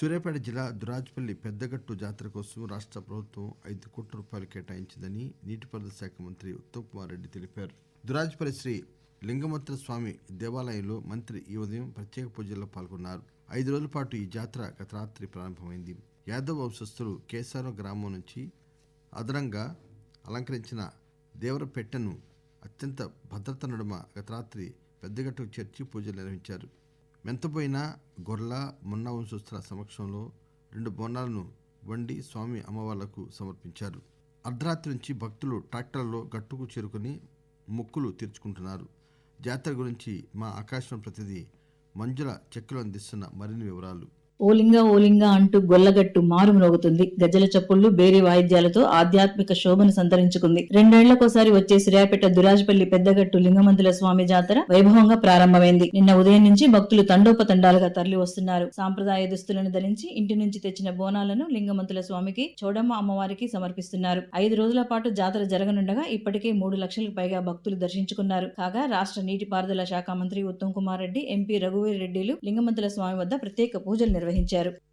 సూర్యాపేట జిల్లా దురాజ్పల్లి పెద్దగట్టు జాతర కోసం రాష్ట్ర ప్రభుత్వం ఐదు కోట్ల రూపాయలు కేటాయించిందని నీటిపారుదల శాఖ మంత్రి ఉత్తమ్ కుమార్ రెడ్డి తెలిపారు. దురాజ్పల్లి శ్రీ లింగమత్ర స్వామి దేవాలయంలో మంత్రి ఈ ఉదయం ప్రత్యేక పూజల్లో పాల్గొన్నారు. ఐదు రోజుల పాటు ఈ జాతర గత రాత్రి ప్రారంభమైంది. యాదవ్ వంశస్థులు కేసారం గ్రామం నుంచి అదనంగా అలంకరించిన దేవరపెట్టెను అత్యంత భద్రత నడుమ గత రాత్రి పెద్దగట్టుకు చేర్చి పూజలు నిర్వహించారు. మెంతపోయిన గొర్ల మున్న వంశస్థుల సమక్షంలో రెండు బోనాలను వండి స్వామి అమ్మవార్లకు సమర్పించారు. అర్ధరాత్రి నుంచి భక్తులు ట్రాక్టర్లలో గట్టుకు చేరుకుని మొక్కులు తీర్చుకుంటున్నారు. జాతర గురించి మా ఆకాశవాణి ప్రతినిధి మంజుల చెక్కులు అందిస్తున్న మరిన్ని వివరాలు. ఓలింగ ఓలింగ అంటూ గొల్లగట్టు మారుమ్రోగుతుంది గజల చప్పుళ్ళు బేరి వాయిద్యాలతో ఆధ్యాత్మిక శోభను సంతరించుకుంది. రెండేళ్ళకోసారి వచ్చే సిరాపేట దురాజపల్లి పెద్దగట్టు లింగమంతుల స్వామి జాతర వైభవంగా ప్రారంభమైంది. నిన్న ఉదయం నుంచి భక్తులు తండోపతండాలుగా తరలి వస్తున్నారు. సాంప్రదాయ దుస్తులను ధరించి ఇంటి నుంచి తెచ్చిన బోనాలను లింగమంతుల స్వామికి చౌడమ్మ అమ్మవారికి సమర్పిస్తున్నారు. ఐదు రోజుల పాటు జాతర జరగనుండగా ఇప్పటికే మూడు లక్షలకు పైగా భక్తులు దర్శించుకున్నారు. కాగా రాష్ట్ర నీటిపారుదల శాఖ మంత్రి ఉత్తమ్ కుమార్ రెడ్డి ఎంపీ రఘువీర్ రెడ్డిలు లింగమంతుల స్వామి వద్ద ప్రత్యేక పూజలు నిర్వహించారు.